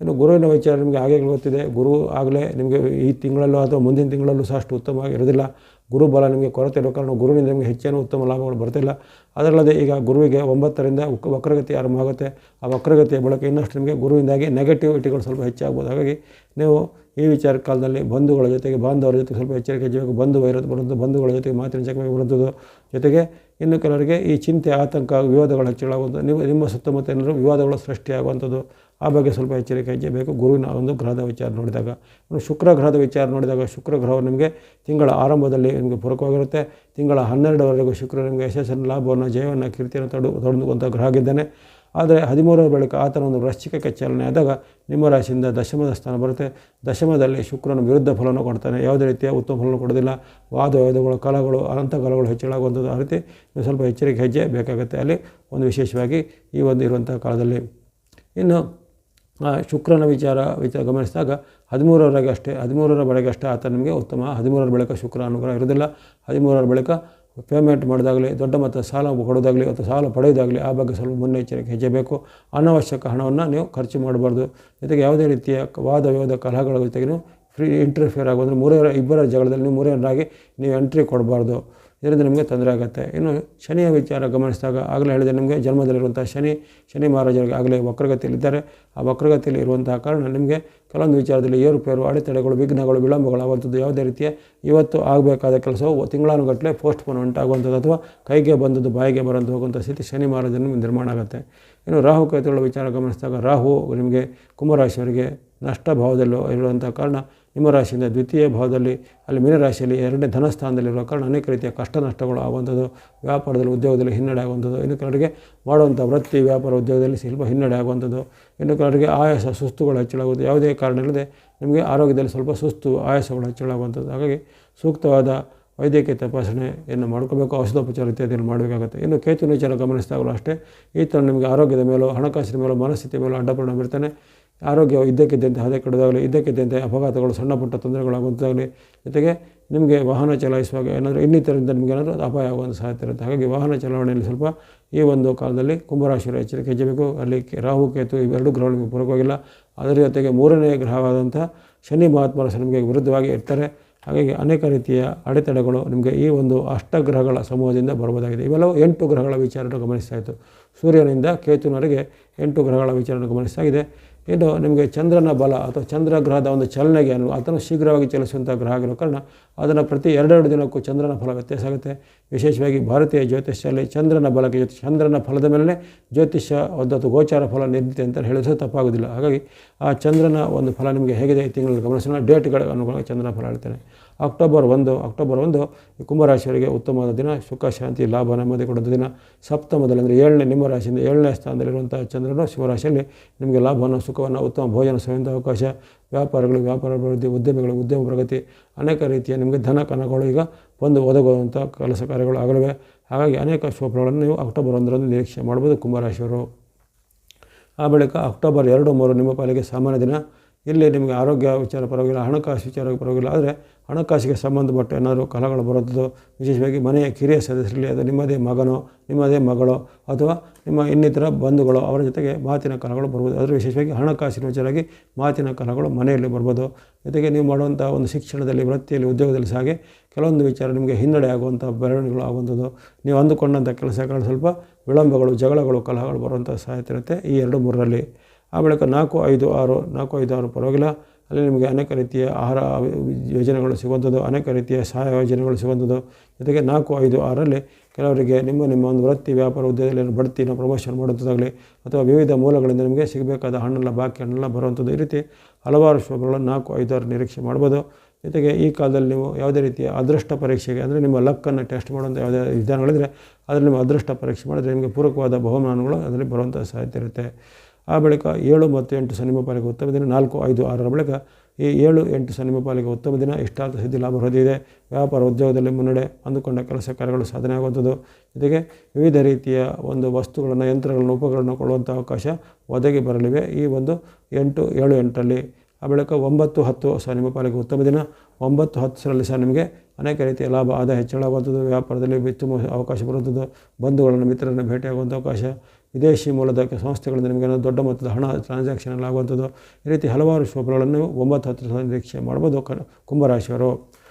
ಇನ್ನು ಗುರುವಿನ ವಿಚಾರ ನಿಮಗೆ ಹಾಗೆ ಗೊತ್ತಿದೆ. ಗುರು ಆಗಲೇ ನಿಮಗೆ ಈ ತಿಂಗಳಲ್ಲೂ ಅಥವಾ ಮುಂದಿನ ತಿಂಗಳಲ್ಲೂ ಸಹ ಅಷ್ಟು ಉತ್ತಮವಾಗಿ ಇರೋದಿಲ್ಲ ಗುರು ಬಲ ನಿಮಗೆ ಕೊರತೆ ಇರೋ ಕಾರಣ ಗುರುವಿನಿಂದ ನಿಮಗೆ ಹೆಚ್ಚೇನು ಉತ್ತಮ ಲಾಭಗಳು ಬರ್ತಿಲ್ಲ. ಅದರಲ್ಲದೆ ಈಗ ಗುರುವಿಗೆ ಒಂಬತ್ತರಿಂದ ವಕ್- ವಕ್ರಗತಿ ಆರಂಭ ಆಗುತ್ತೆ. ಆ ವಕ್ರಗತಿಯ ಬಳಕೆ ಇನ್ನಷ್ಟು ನಿಮಗೆ ಗುರುವಿಂದಾಗಿ ನೆಗೆಟಿವಿಟಿಗಳು ಸ್ವಲ್ಪ ಹೆಚ್ಚಾಗ್ಬೋದು. ಹಾಗಾಗಿ ನೀವು ಈ ವಿಚಾರ ಕಾಲದಲ್ಲಿ ಬಂಧುಗಳ ಜೊತೆಗೆ, ಬಾಂಧವರ ಜೊತೆಗೆ ಸ್ವಲ್ಪ ಎಚ್ಚರಿಕೆ ಹೆಚ್ಚಬೇಕು ಬಂಧು ಬರುವಂಥ ಬಂಧುಗಳ ಜೊತೆಗೆ ಮಾತಿನ ಚಕಮಕಿ ಬರುವಂಥದ್ದು ಜೊತೆಗೆ ಇನ್ನು ಕೆಲವರಿಗೆ ಈ ಚಿಂತೆ, ಆತಂಕ, ವಿವಾದಗಳು ಹೆಚ್ಚಳಾಗುವಂಥ ನೀವು ನಿಮ್ಮ ಸುತ್ತಮುತ್ತ ಏನಾದರೂ ವಿವಾದಗಳು ಸೃಷ್ಟಿಯಾಗುವಂಥದ್ದು, ಆ ಬಗ್ಗೆ ಸ್ವಲ್ಪ ಎಚ್ಚರಿಕೆ ಹೆಚ್ಚಬೇಕು ಗುರುವಿನ ಒಂದು ಗ್ರಹದ ವಿಚಾರ ನೋಡಿದಾಗ ಶುಕ್ರ ಗ್ರಹದ ವಿಚಾರ ನೋಡಿದಾಗ ಶುಕ್ರ ಗ್ರಹವು ನಿಮಗೆ ತಿಂಗಳ ಆರಂಭದಲ್ಲಿ ನಿಮಗೆ ಪೂರಕವಾಗಿರುತ್ತೆ. ತಿಂಗಳ ಹನ್ನೆರಡರವರೆಗೂ ಶುಕ್ರ ನಿಮಗೆ ಯಶಸ್ಸನ್ನು, ಲಾಭವನ್ನು, ಜಯವನ್ನು, ಕೀರ್ತಿಯನ್ನು ತಡು, ತೊಡಗುವಂಥ ಗ್ರಹ ಆಗಿದ್ದಾನೆ. ಆದರೆ ಹದಿಮೂರರ ಬಳಿಕ ಆತನ ಒಂದು ವೃಶ್ಚಿಕಕ್ಕೆ ಚಾಲನೆ ಆದಾಗ ನಿಮ್ಮ ರಾಶಿಯಿಂದ ದಶಮದ ಸ್ಥಾನ ಬರುತ್ತೆ. ದಶಮದಲ್ಲಿ ಶುಕ್ರನ ವಿರುದ್ಧ ಫಲವನ್ನು ಕೊಡ್ತಾನೆ. ಯಾವುದೇ ರೀತಿಯ ಉತ್ತಮ ಫಲವನ್ನು ಕೊಡೋದಿಲ್ಲ. ವಾದ ವಾದಗಳು, ಕಲಗಳು ಅನಂತ ಕಲಗಳು ಹೆಚ್ಚಳಾಗುವಂಥದ್ದು ಆ ರೀತಿ ನೀವು ಸ್ವಲ್ಪ ಎಚ್ಚರಿಕೆ ಹೆಜ್ಜೆ ಬೇಕಾಗುತ್ತೆ. ಅಲ್ಲಿ ಒಂದು ವಿಶೇಷವಾಗಿ ಈ ಒಂದು ಇರುವಂಥ ಕಾಲದಲ್ಲಿ. ಇನ್ನು ಶುಕ್ರನ ವಿಚಾರ ವಿಚಾರ ಗಮನಿಸಿದಾಗ ಹದಿಮೂರರವರೆಗೆ ಅಷ್ಟೇ, ಹದಿಮೂರರ ಬಳಿಗೆ ಅಷ್ಟೇ ಆತ ನಿಮಗೆ ಉತ್ತಮ. ಹದಿಮೂರರ ಬಳಿಕ ಶುಕ್ರ ಅನುಗ್ರಹ ಇರೋದಿಲ್ಲ ಹದಿಮೂರರ ಬಳಿಕ ಪೇಮೆಂಟ್ ಮಾಡೋದಾಗಲಿ, ದೊಡ್ಡ ಮೊತ್ತ ಸಾಲ ಕೊಡೋದಾಗಲಿ ಅಥವಾ ಸಾಲ ಪಡೆಯೋದಾಗಲಿ ಆ ಬಗ್ಗೆ ಸ್ವಲ್ಪ ಮುನ್ನೆಚ್ಚರಿಕೆ ಹೆಜ್ಜೆ ಬೇಕು ಅನಾವಶ್ಯಕ ಹಣವನ್ನು ನೀವು ಖರ್ಚು ಮಾಡಬಾರ್ದು. ಜೊತೆಗೆ ಯಾವುದೇ ರೀತಿಯ ವಾದ ವಿವಾದ ಕಲಹಗಳ ಜೊತೆಗೆ ಫ್ರೀ ಇಂಟರ್ಫಿಯರ್ ಆಗೋದ್ರೆ ಮೂರೇ ಇಬ್ಬರ ಜಗಳದಲ್ಲಿ ನೀವು ಮೂರೇನಾಗಿ ನೀವು ಎಂಟ್ರಿ ಕೊಡಬಾರ್ದು. ಇದರಿಂದ ನಿಮಗೆ ತೊಂದರೆ ಆಗುತ್ತೆ. ಇನ್ನು ಶನಿಯ ವಿಚಾರ ಗಮನಿಸಿದಾಗ ಆಗಲೇ ಹೇಳಿದರೆ ನಿಮಗೆ ಜನ್ಮದಲ್ಲಿರುವಂಥ ಶನಿ ಶನಿ ಮಹಾರಾಜರಿಗೆ ಆಗಲೇ ವಕ್ರಗತಿಯಲ್ಲಿದ್ದಾರೆ. ಆ ವಕ್ರಗತಿಯಲ್ಲಿ ಇರುವಂತಹ ಕಾರಣ ನಿಮಗೆ ಕೆಲವೊಂದು ವಿಚಾರದಲ್ಲಿ ಏರುಪೇರು ಅಡೆತಡೆಗಳು, ವಿಘ್ನಗಳು ವಿಳಂಬಗಳು ಆಗುವಂಥದ್ದು ಯಾವುದೇ ರೀತಿಯ ಇವತ್ತು ಆಗಬೇಕಾದ ಕೆಲಸವು ತಿಂಗಳಾನುಗಟ್ಟಲೆ ಪೋಸ್ಟ್ಪೋನ್ ಉಂಟಾಗುವಂಥದ್ದು ಅಥವಾ ಕೈಗೆ ಬಂದದ್ದು ಬಾಯಿಗೆ ಬರಂತ ಹೋಗುವಂಥ ಸ್ಥಿತಿ ಶನಿ ಮಹಾರಾಜನ ನಿರ್ಮಾಣ ಆಗುತ್ತೆ. ಇನ್ನು ರಾಹು ಕೇತುಗಳ ವಿಚಾರ ಗಮನಿಸಿದಾಗ ರಾಹು ನಿಮಗೆ ಕುಂಭರಾಶಿಯವರಿಗೆ ನಷ್ಟ ಭಾವದಲ್ಲೂ ಇರುವಂಥ ಕಾರಣ ನಿಮ್ಮ ರಾಶಿಯಿಂದ ದ್ವಿತೀಯ ಭಾವದಲ್ಲಿ ಅಲ್ಲಿ ಮೀನರಾಶಿಯಲ್ಲಿ ಎರಡನೇ ಧನಸ್ಥಾನದಲ್ಲಿರುವ ಕಾರಣ ಅನೇಕ ರೀತಿಯ ಕಷ್ಟ ನಷ್ಟಗಳು ಆಗುವಂಥದ್ದು. ವ್ಯಾಪಾರದಲ್ಲಿ ಉದ್ಯೋಗದಲ್ಲಿ ಹಿನ್ನಡೆ ಆಗುವಂಥದ್ದು. ಇನ್ನು ಕೆಲವರಿಗೆ ಮಾಡುವಂಥ ವೃತ್ತಿ, ವ್ಯಾಪಾರ ಉದ್ಯೋಗದಲ್ಲಿ ಸ್ವಲ್ಪ ಹಿನ್ನಡೆ ಆಗುವಂಥದ್ದು. ಇನ್ನು ಕೆಲವರಿಗೆ ಆಯಾಸ, ಸುಸ್ತುಗಳು ಹೆಚ್ಚಳಾಗುವುದು ಯಾವುದೇ ಕಾರಣ ಇಲ್ಲದೆ ನಿಮಗೆ ಆರೋಗ್ಯದಲ್ಲಿ ಸ್ವಲ್ಪ ಸುಸ್ತು, ಆಯಾಸಗಳು ಹೆಚ್ಚಳಾಗುವಂಥದ್ದು. ಹಾಗಾಗಿ ಸೂಕ್ತವಾದ ವೈದ್ಯಕೀಯ ತಪಾಸಣೆಯನ್ನು ಮಾಡ್ಕೋಬೇಕು ಔಷಧೋಪಚಾರ ಇತ್ಯಾದಿಯನ್ನು ಮಾಡಬೇಕಾಗುತ್ತೆ. ಇನ್ನು ಕೇತುನ ವಿಚಾರ ಗಮನಿಸಿದಾಗಲೂ ಅಷ್ಟೇ ಈತ ನಿಮಗೆ ಆರೋಗ್ಯದ ಮೇಲೂ, ಹಣಕಾಸಿನ ಮೇಲೂ ಮನಸ್ಥಿತಿ ಮೇಲೂ ಅಡ್ಡಪರಿಣಾಮ ಬೀರ್ತಾನೆ. ಆರೋಗ್ಯ ಇದ್ದಕ್ಕಿದ್ದಂತೆ ಹದೆ ಕಡಿದಾಗಲಿ ಇದ್ದಕ್ಕಿದ್ದಂತೆ ಅಪಘಾತಗಳು, ಸಣ್ಣ ಪುಟ್ಟ ತೊಂದರೆಗಳಾಗುವಂಥದ್ದಾಗಲಿ ಜೊತೆಗೆ ನಿಮಗೆ ವಾಹನ ಚಲಾಯಿಸುವಾಗ ಏನಾದರೂ ನಿಮಗೆ ಏನಾದರೂ ಅಪಾಯ ಆಗುವಂಥ ಸಾಧ್ಯತೆ ಇರುತ್ತೆ. ಹಾಗಾಗಿ ವಾಹನ ಚಲಾವಣೆಯಲ್ಲಿ ಸ್ವಲ್ಪ ಈ ಒಂದು ಕಾಲದಲ್ಲಿ ಕುಂಭರಾಶಿಯವರು ಎಚ್ಚರಿಕೆ ಹೆಚ್ಚಬೇಕು ಅಲ್ಲಿ ರಾಹು, ಕೇತು ಇವೆರಡು ಗ್ರಹಗಳು ನಿಮಗೆ ಪೂರಕವಾಗಿಲ್ಲ. ಅದರ ಜೊತೆಗೆ ಮೂರನೇ ಗ್ರಹವಾದಂಥ ಶನಿ ಮಹಾತ್ಮರ ನಿಮಗೆ ವಿರುದ್ಧವಾಗಿ ಇರ್ತಾರೆ. ಹಾಗಾಗಿ ಅನೇಕ ರೀತಿಯ ಅಡೆತಡೆಗಳು ನಿಮಗೆ ಈ ಒಂದು ಅಷ್ಟಗ್ರಹಗಳ ಸಮೂಹದಿಂದ ಬರ್ಬೋದಾಗಿದೆ ಇವೆಲ್ಲವೂ ಎಂಟು ಗ್ರಹಗಳ ವಿಚಾರವನ್ನು ಗಮನಿಸ್ತಾ ಇತ್ತು. ಸೂರ್ಯನಿಂದ ಕೇತುನವರೆಗೆ ಎಂಟು ಗ್ರಹಗಳ ವಿಚಾರವನ್ನು ಗಮನಿಸ್ತಾಗಿದೆ ಇನ್ನು ನಿಮಗೆ ಚಂದ್ರನ ಬಲ ಅಥವಾ ಚಂದ್ರ ಗ್ರಹದ ಒಂದು ಚಲನೆಗೆ ಅನ್ನು ಅದನ್ನು ಶೀಘ್ರವಾಗಿ ಚಲಿಸುವಂಥ ಗ್ರಹ ಆಗಿರೋ ಕಾರಣ ಅದನ್ನು ಪ್ರತಿ ಎರಡೆರಡು ದಿನಕ್ಕೂ ಚಂದ್ರನ ಫಲ ವ್ಯತ್ಯಾಸ ಆಗುತ್ತೆ ವಿಶೇಷವಾಗಿ ಭಾರತೀಯ ಜ್ಯೋತಿಷ್ಯದಲ್ಲಿ ಚಂದ್ರನ ಬಲಕ್ಕೆ ಜೊತೆ ಚಂದ್ರನ ಫಲದ ಮೇಲೆ ಜ್ಯೋತಿಷ್ಯ ಒಂದು ಗೋಚಾರ ಫಲ ನಿರ್ದಿದೆ ಅಂತ ಹೇಳಿದ್ರೆ ತಪ್ಪಾಗೋದಿಲ್ಲ ಹಾಗಾಗಿ ಆ ಚಂದ್ರನ ಒಂದು ಫಲ ನಿಮಗೆ ಹೇಗಿದೆ ಈ ತಿಂಗಳಲ್ಲಿ ಗಮನಿಸೋಣ. ಡೇಟ್ಗಳ ಅನುಗುಣವಾಗಿ ಚಂದ್ರನ ಫಲ ಹೇಳ್ತೇನೆ. ಅಕ್ಟೋಬರ್ ಒಂದು ಅಕ್ಟೋಬರ್ ಒಂದು ಕುಂಭರಾಶಿಯವರಿಗೆ ಉತ್ತಮವಾದ ದಿನ, ಸುಖ, ಶಾಂತಿ, ಲಾಭ, ನೆಮ್ಮದಿ ಕೊಡುವಂಥ ದಿನ. ಸಪ್ತಮದಲ್ಲಿ ಅಂದರೆ ಏಳನೇ, ನಿಮ್ಮ ರಾಶಿಯಿಂದ ಏಳನೇ ಸ್ಥಾನದಲ್ಲಿರುವಂಥ ಚಂದ್ರನು ಶಿವರಾಶಿಯಲ್ಲಿ ನಿಮಗೆ ಲಾಭವನ್ನು, ಸುಖವನ್ನು, ಉತ್ತಮ ಭೋಜನ ಸೇವೆಯಿಂದ ಅವಕಾಶ, ವ್ಯಾಪಾರಗಳು, ವ್ಯಾಪಾರ ಅಭಿವೃದ್ಧಿ, ಉದ್ಯಮಿಗಳು, ಉದ್ಯಮ ಪ್ರಗತಿ, ಅನೇಕ ರೀತಿಯ ನಿಮಗೆ ಧನ, ಕನಗಳು ಈಗ ಬಂದು ಒದಗುವಂಥ ಕೆಲಸ ಕಾರ್ಯಗಳು ಆಗಲಿವೆ. ಹಾಗಾಗಿ ಅನೇಕ ಶುಭಗಳನ್ನು ನೀವು ಅಕ್ಟೋಬರ್ ಒಂದರಂದು ನಿರೀಕ್ಷೆ ಮಾಡ್ಬೋದು ಕುಂಭರಾಶಿಯವರು. ಆ ಬಳಿಕ ಅಕ್ಟೋಬರ್ ಎರಡು, ಮೂರು ನಿಮ್ಮ ಪಾಲಿಗೆ ಸಾಮಾನ್ಯ ದಿನ. ಇಲ್ಲಿ ನಿಮಗೆ ಆರೋಗ್ಯ ವಿಚಾರ ಪರವಾಗಿಲ್ಲ, ಹಣಕಾಸು ವಿಚಾರ ಪರವಾಗಿಲ್ಲ. ಆದರೆ ಹಣಕಾಸಿಗೆ ಸಂಬಂಧಪಟ್ಟ ಏನಾದರೂ ಕಲಗಳು ಬರುತ್ತದೋ, ವಿಶೇಷವಾಗಿ ಮನೆಯ ಕಿರಿಯ ಸದಸ್ಯರಲ್ಲಿ, ಅದು ನಿಮ್ಮದೇ ಮಗನೋ, ನಿಮ್ಮದೇ ಮಗಳೋ, ಅಥವಾ ನಿಮ್ಮ ಇನ್ನಿತರ ಬಂಧುಗಳು, ಅವರ ಜೊತೆಗೆ ಮಾತಿನ ಕಲಗಳು ಬರ್ಬೋದು ಅದರ ವಿಶೇಷವಾಗಿ ಹಣಕಾಸಿನ ವಿಚಾರವಾಗಿ ಮಾತಿನ ಕಲಗಳು ಮನೆಯಲ್ಲಿ ಬರ್ಬೋದು. ಜೊತೆಗೆ ನೀವು ಮಾಡುವಂಥ ಒಂದು ಶಿಕ್ಷಣದಲ್ಲಿ, ವೃತ್ತಿಯಲ್ಲಿ, ಉದ್ಯೋಗದಲ್ಲಿ ಸಾಗೆ ಕೆಲವೊಂದು ವಿಚಾರ ನಿಮಗೆ ಹಿನ್ನಡೆ ಆಗುವಂಥ ಬೆಳವಣಿಗೆಗಳು ಆಗುವಂಥದ್ದು. ನೀವು ಅಂದುಕೊಂಡಂಥ ಕೆಲಸಗಳು ಸ್ವಲ್ಪ ವಿಳಂಬಗಳು, ಜಗಳಗಳು, ಕಲಹಗಳು ಬರುವಂಥ ಸಾಧ್ಯತೆ ಇರುತ್ತೆ ಈ ಎರಡು ಮೂರರಲ್ಲಿ. ಆ ಬಳಿಕ ನಾಲ್ಕು ಐದು ಆರು, ನಾಲ್ಕು ಐದು ಆರು ಪರವಾಗಿಲ್ಲ. ಅಲ್ಲಿ ನಿಮಗೆ ಅನೇಕ ರೀತಿಯ ಆಹಾರ ಯೋಜನೆಗಳು ಸಿಗುವಂಥದ್ದು, ಅನೇಕ ರೀತಿಯ ಸಹಾಯ ಯೋಜನೆಗಳು ಸಿಗುವಂಥದ್ದು. ಜೊತೆಗೆ ನಾಲ್ಕು ಐದು ಆರಲ್ಲಿ ಕೆಲವರಿಗೆ ನಿಮ್ಮ ನಿಮ್ಮ ಒಂದು ವೃತ್ತಿ, ವ್ಯಾಪಾರ ಉದ್ಯೋಗದಲ್ಲಿ ಬಡ್ತಿನ ಪ್ರಮೋಷನ್ ಮಾಡುವಂಥದ್ದಾಗಲಿ ಅಥವಾ ವಿವಿಧ ಮೂಲಗಳಿಂದ ನಿಮಗೆ ಸಿಗಬೇಕಾದ ಹಣ್ಣೆಲ್ಲ ಬಾಕಿ ಹಣ್ಣೆಲ್ಲ ಬರುವಂಥದ್ದು ಈ ರೀತಿ ಹಲವಾರು ಶುಭಗಳನ್ನು ನಾಲ್ಕು ಐದು ಆರು ನಿರೀಕ್ಷೆ ಮಾಡ್ಬೋದು. ಜೊತೆಗೆ ಈ ಕಾಲದಲ್ಲಿ ನೀವು ಯಾವುದೇ ರೀತಿಯ ಅದೃಷ್ಟ ಪರೀಕ್ಷೆಗೆ ಅಂದರೆ ನಿಮ್ಮ ಲಕ್ಕನ್ನು ಟೆಸ್ಟ್ ಮಾಡುವಂಥ ಯಾವುದೇ ವಿಧಾನಗಳಿದ್ರೆ ಅದರಲ್ಲಿ ನಿಮ್ಮ ಅದೃಷ್ಟ ಪರೀಕ್ಷೆ ಮಾಡಿದ್ರೆ ನಿಮಗೆ ಪೂರಕವಾದ ಬಹುಮಾನಗಳು ಅದರಲ್ಲಿ ಬರುವಂಥ ಸಾಧ್ಯತೆ ಇರುತ್ತೆ. ಆ ಬಳಿಕ ಏಳು ಮತ್ತು ಎಂಟು ಸನಿಮ ಪಾಲಿಗೆ ಉತ್ತಮ ದಿನ, ನಾಲ್ಕು, ಐದು, ಆರರ ಬಳಿಕ ಈ ಏಳು, ಎಂಟು ಸನಿಮ ಪಾಲಿಗೆ ಉತ್ತಮ ದಿನ, ಇಷ್ಟಾರ್ಥ ಸಿದ್ಧಿ ಲಾಭ ಹೊಂದಿದೆ. ವ್ಯಾಪಾರ ಉದ್ಯೋಗದಲ್ಲಿ ಮುನ್ನಡೆ ಅಂದುಕೊಂಡ ಕೆಲಸ ಕಾರ್ಯಗಳು ಸಾಧನೆ ಆಗುವಂಥದ್ದು. ಜೊತೆಗೆ ವಿವಿಧ ರೀತಿಯ ಒಂದು ವಸ್ತುಗಳನ್ನು, ಯಂತ್ರಗಳನ್ನು, ಉಪಕರಣಗಳನ್ನು ಕೊಡುವಂಥ ಅವಕಾಶ ಒದಗಿ ಬರಲಿವೆ. ಈ ಒಂದು ಎಂಟು, ಏಳು, ಎಂಟರಲ್ಲಿ ಆ ಬಳಿಕ ಒಂಬತ್ತು, ಹತ್ತು ಸಹ ನಿಮ್ಮ ಪಾಲಿಗೆ ಉತ್ತಮ ದಿನ. ಒಂಬತ್ತು ಹತ್ತರಲ್ಲಿ ಸಹ ನಿಮಗೆ ಅನೇಕ ರೀತಿಯ ಲಾಭ, ಆದಾಯ ಹೆಚ್ಚಳವಾಗುವಂಥದ್ದು. ವ್ಯಾಪಾರದಲ್ಲಿ ಉತ್ತಮ ಅವಕಾಶ ಬರುವಂಥದ್ದು. ಬಂಧುಗಳನ್ನು, ಮಿತ್ರರನ್ನು ಭೇಟಿಯಾಗುವಂಥ ಅವಕಾಶ. ವಿದೇಶಿ ಮೂಲದ ಸಂಸ್ಥೆಗಳಿಂದ ನಿಮಗೆ ದೊಡ್ಡ ಮೊತ್ತದ ಹಣ ಟ್ರಾನ್ಸಾಕ್ಷನ್ ಆಗುವಂಥದ್ದು ಈ ರೀತಿ ಹಲವಾರು ಶುಭಗಳನ್ನು ಒಂಬತ್ತು ಹತ್ತು ಸಾವಿರ ನಿರೀಕ್ಷೆ ಮಾಡ್ಬೋದು ಕ, ಕುಂಭರಾಶಿಯವರು.